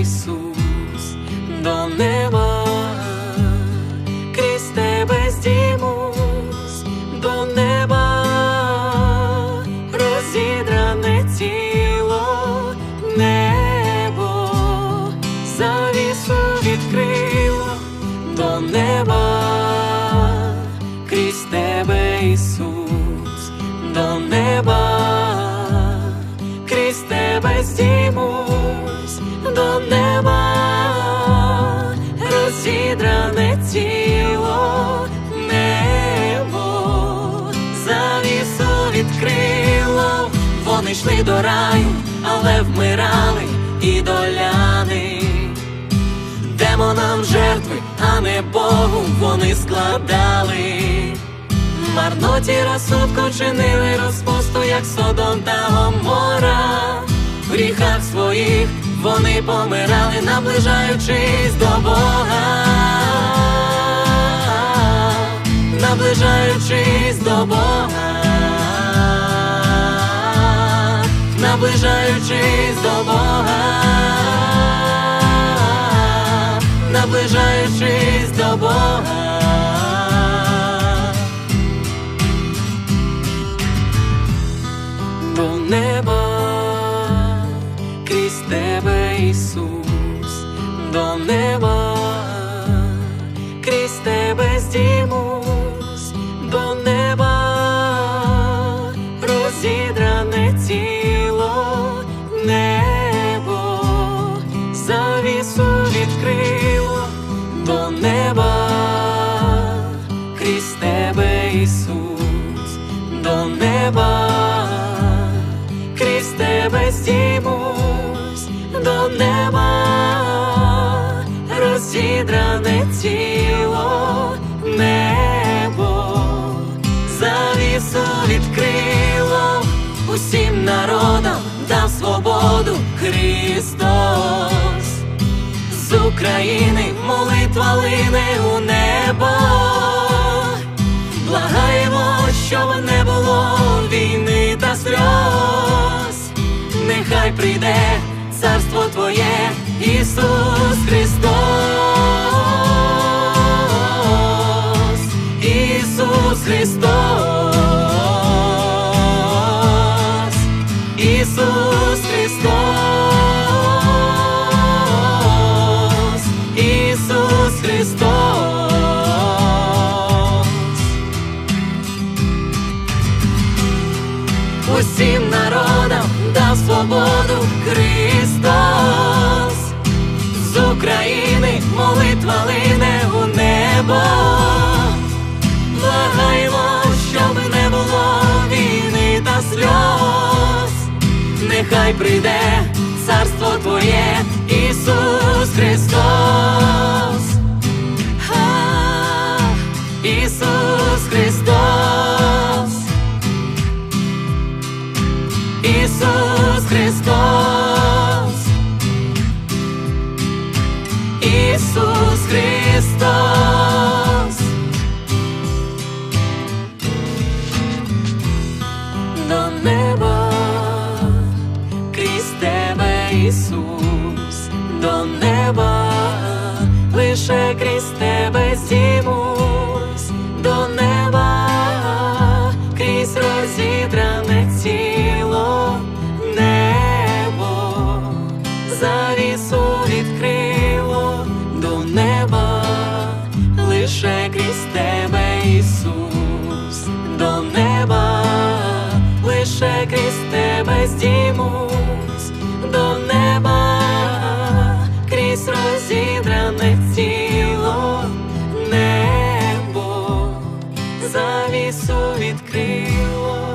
Ісус, до неба, крізь тебе здіймусь до неба, розідране тіло, небо, завісу відкрило до неба. Відкрило, вони йшли до раю, але вмирали і доляни. Демонам жертви, а не Богу вони складали. Марноті розсудку чинили розпусту, як Содом та Гомора. В гріхах своїх вони помирали, наближаючись до Бога. Наближаючись до Бога. Наближаючись до Бога. Наближаючись до Бога. до неба, крізь тебе, Ісус, до неба, крізь тебе здіймусь, неба, крізь тебе здіймусь, до неба, розідране тіло, небо, завісу відкрило, усім народам дав свободу Христос. З України молитва лине у небо. Нехай прийде царство Твоє, Ісус Христос. Ісус Христос. Ісус Христос. Ісус Христос. Свободу Христос з України молитва лине у небо. Благаємо, щоб не було війни та сльоз. Нехай прийде царство Твоє, Ісус Христос. А, Ісус Христос. Ісус Ісус, до неба, лише крізь тебе здіймусь, до неба, крізь розідране тіло, небо, завісу відкрило. До неба, лише крізь тебе, Ісус, до неба, лише крізь тебе здіймусь, завісу відкрило.